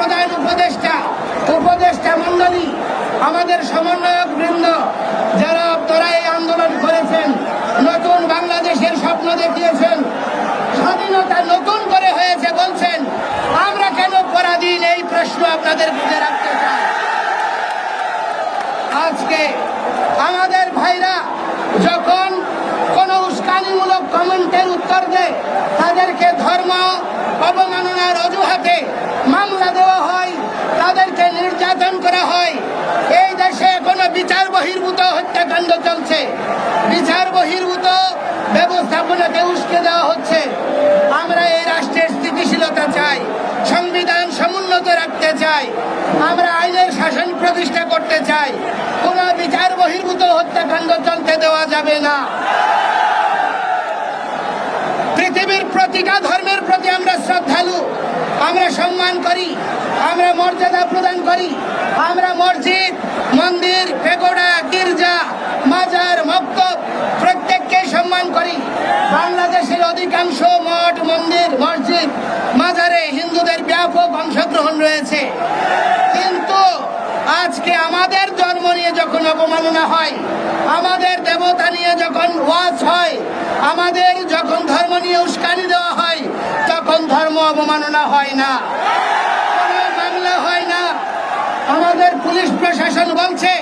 প্রধান উপদেষ্টা উপদেষ্টা মন্ডলী আমাদের সমন্বয়ক বৃন্দ, যারা আপনারা এই আন্দোলন করেছেন, নতুন বাংলাদেশের স্বপ্ন দেখিয়েছেন, স্বাধীনতা নতুন করে হয়েছে বলছেন, আমরা কেন পরাধীন? এই প্রশ্ন আপনাদের বুঝে রাখতে চাই। আজকে আমাদের ভাইরা যখন কোনো উস্কানিমূলক কমেন্টের উত্তর দেয়, তাদেরকে ধর্ম অবমাননার অজুহাতে মামলা দেওয়া হয় তাদেরকে নির্যাতন করা হয় এই দেশে এখনও বিচার বহির্ভূত হত্যাকাণ্ড চলছে বিচার বহির্ভূত ব্যবস্থাপনাকে উস্কে দেওয়া হচ্ছে আমরা এই রাষ্ট্রের স্থিতিশীলতা চাই সংবিধান সমুন্নত রাখতে চাই। আমরা আইনের শাসন প্রতিষ্ঠা করতে চাই। কোন বিচার বহির্ভূত হত্যাকাণ্ড চলতে দেওয়া যাবে না। পৃথিবীর প্রতিটা ধর্মের প্রতি আমরা শ্রদ্ধালু। আমরা সম্মান করি। আমরা মর্যাদা প্রদান করি। আমরা মসজিদ, মন্দির, পেগোড়া, গির্জা, মাজার, মক্তব প্রত্যেককে সম্মান করি। বাংলাদেশের অধিকাংশ মঠ, মন্দির মাজারে হিন্দুদের ব্যাপক অংশগ্রহণ রয়েছে। কিন্তু আজকে আমাদের ধর্ম নিয়ে যখন অবমাননা হয়, আমাদের দেবতা নিয়ে যখন ওয়াজ হয়, আমাদের যখন ধর্ম নিয়ে উস্কানি দেওয়া হয়, তখন ধর্ম অবমাননা হয় না। হয় না। আমাদের পুলিশ প্রশাসন বলছে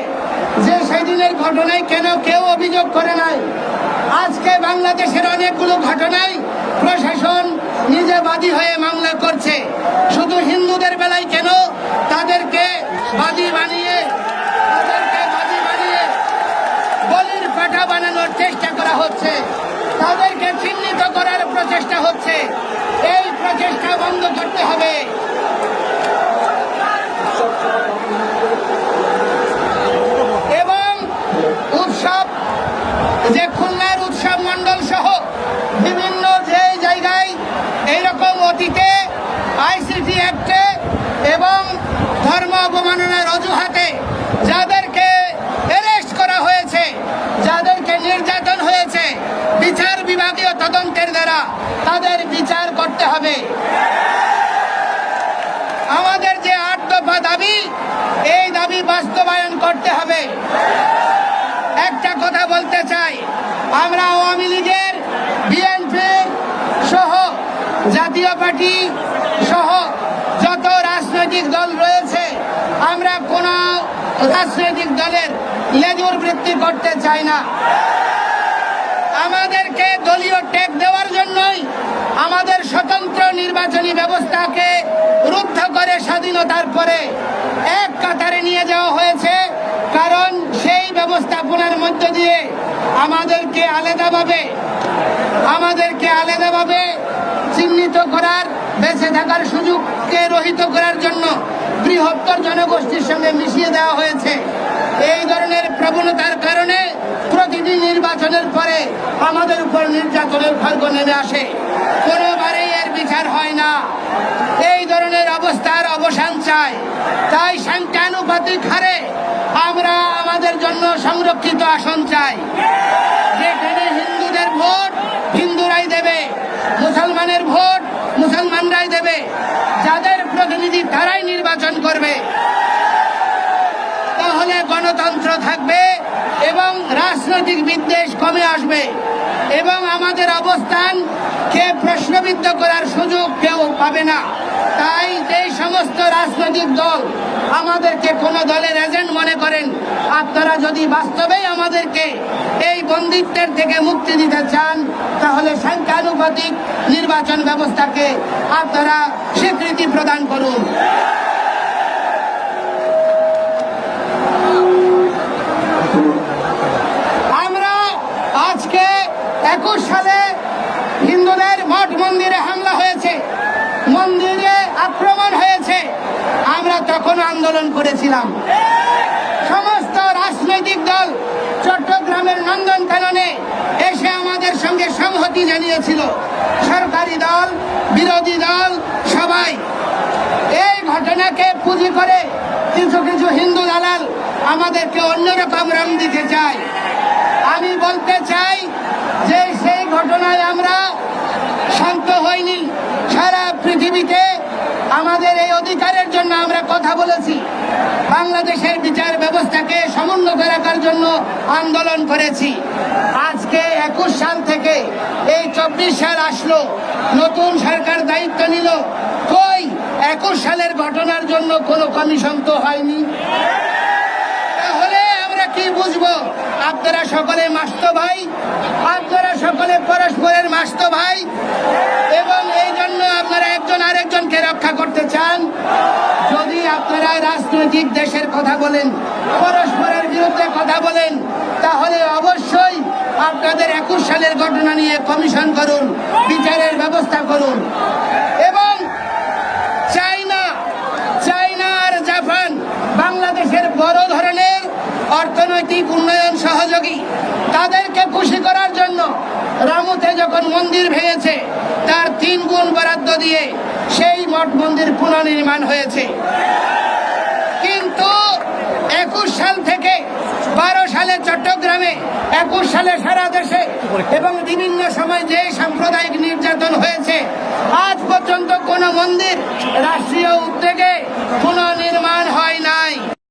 যে সেদিনের ঘটনায় কেন কেউ অভিযোগ করে নাই। আজকে বাংলাদেশের অনেকগুলো ঘটনায় প্রশাসন নিজে বাদী হয়ে মামলা করছে। শুধু হিন্দুদের বেলায় কেন? তাদেরকে বাদী বানিয়ে, তাদেরকে বাদী বানিয়ে বলির পাঠা বানানোর চেষ্টা করা হচ্ছে। তাদেরকে চিহ্নিত করার প্রচেষ্টা হচ্ছে। এই প্রচেষ্টা বন্ধ করতে হবে। এইরকম অতীতে আইসিটি অ্যাক্টে এবং ধর্ম অবমাননার অজুহাতে যাদেরকে অ্যারেস্ট করা হয়েছে, যাদেরকে নির্যাতন হয়েছে, বিচার বিভাগীয় তদন্তের দ্বারা তাদের বিচার করতে হবে। আমাদের যে আট দফা দাবি, এই দাবি বাস্তবায়ন করতে হবে। একটা কথা বলতে চাই, আমরা আওয়ামী জাতীয় পার্টি সহ যত রাজনৈতিক দল রয়েছে, আমরা কোন রাজনৈতিক দলের লেজুর বৃত্তি করতে চাই না। আমাদেরকে দলীয় টেক দেওয়ার জন্যই আমাদের স্বতন্ত্র নির্বাচনী ব্যবস্থাকে রুদ্ধ করে স্বাধীনতার পরে এক কাতারে নিয়ে যাওয়া হয়েছে, কারণ সেই ব্যবস্থাপনার মধ্য দিয়ে আমাদেরকে আলাদাভাবে আমাদেরকে আলাদাভাবে চিহ্নিত করার, বেঁচে থাকার সুযোগকে রহিত করার জন্য বৃহত্তর জনগোষ্ঠীর সঙ্গে মিশিয়ে দেওয়া হয়েছে। এই ধরনের প্রবণতার কারণে প্রতিটি নির্বাচনের পরে আমাদের উপর নির্যাতনের খর্গ নেমে আসে। কোনোবারেই এর বিচার হয় না। এই ধরনের অবস্থার অবসান চাই। তাই সংখ্যানুপাতিক হারে আমরা আমাদের জন্য সংরক্ষিত আসন চাই। ভোট হিন্দুরাই দেবে, মুসলমানের ভোট মুসলমানরাই দেবে, যাদের প্রতিনিধি তারাই নির্বাচন করবে। তাহলে গণতন্ত্র থাকবে এবং রাজনৈতিক বিদ্বেষ কমে আসবে এবং আমাদের অবস্থান কে প্রশ্নবিদ্ধ করার সুযোগ কেউ পাবে না। তাই এই সমস্ত রাজনৈতিক দল আমাদেরকে কোন দলের এজেন্ট মনে করেন, আপনারা যদি বাস্তবেই আমাদেরকে এই বন্দিত্বের থেকে মুক্তি দিতে চান, তাহলে সংখ্যানুপাতিক নির্বাচন ব্যবস্থাকে আপনারা স্বীকৃতি প্রদান করুন। আমরা আজকে একুশ সালে হিন্দুদের মঠ মন্দিরে হামলা হয়েছে। মন্দিরে আক্রমণ হয়েছে। আমরা তখন আন্দোলন করেছিলাম। সমস্ত রাজনৈতিক দল চট্টগ্রামের নন্দন কাননে এসে আমাদের সঙ্গে সংহতি জানিয়েছিল। সরকারি দল, বিরোধী দল, সবাই। এই ঘটনাকে পুঁজি করে কিছু কিছু হিন্দু দালাল আমাদেরকে অন্যরকম রং দিতে চায়। আমি বলতে চাই যে সেই ঘটনায় আমরা শান্ত হইনি। সারা পৃথিবীতে আমাদের এই অধিকারের জন্য আমরা কথা বলেছি। বাংলাদেশের বিচার ব্যবস্থাকে সমুন্নত রাখার জন্য আন্দোলন করেছি। আজকে একুশ সাল থেকে এই চব্বিশ সাল আসলো, নতুন সরকার দায়িত্ব নিল। কই? একুশ সালের ঘটনার জন্য কোনো কমিশন তো হয়নি। তাহলে আমরা কি বুঝব? আপনারা সকলে মাস্ত ভাই, আপনারা সকলে পরস্পরের মাস্ত ভাই। এবং এই জন্য আপনারা একজন আরেকজনকে রক্ষা করতে চান। রাজনৈতিক দেশের কথা বলেন, পরস্পরের বিরুদ্ধে কথা বলেন, তাহলে অবশ্যই আপনাদের একুশ সালের ঘটনা নিয়ে কমিশন করুন, বিচারের ব্যবস্থা করুন। এবং চাইনা চাইনা আর জাপান বাংলাদেশের বড় ধরনের অর্থনৈতিক উন্নয়ন সহযোগী। তাদেরকে খুশি করার জন্য রামুতে যখন মন্দির ভেঙেছে, তার তিন গুণ বরাদ্দ দিয়ে সেই মঠ মন্দির পুনর্নির্মাণ হয়েছে। কিন্তু একুশ সাল থেকে বারো সালে চট্টগ্রামে, একুশ সালে সারা দেশে এবং বিভিন্ন সময় যে সাম্প্রদায়িক নির্যাতন হয়েছে, আজ পর্যন্ত কোন মন্দির রাষ্ট্রীয় উদ্যোগে পুনর্নির্মাণ হয় নাই।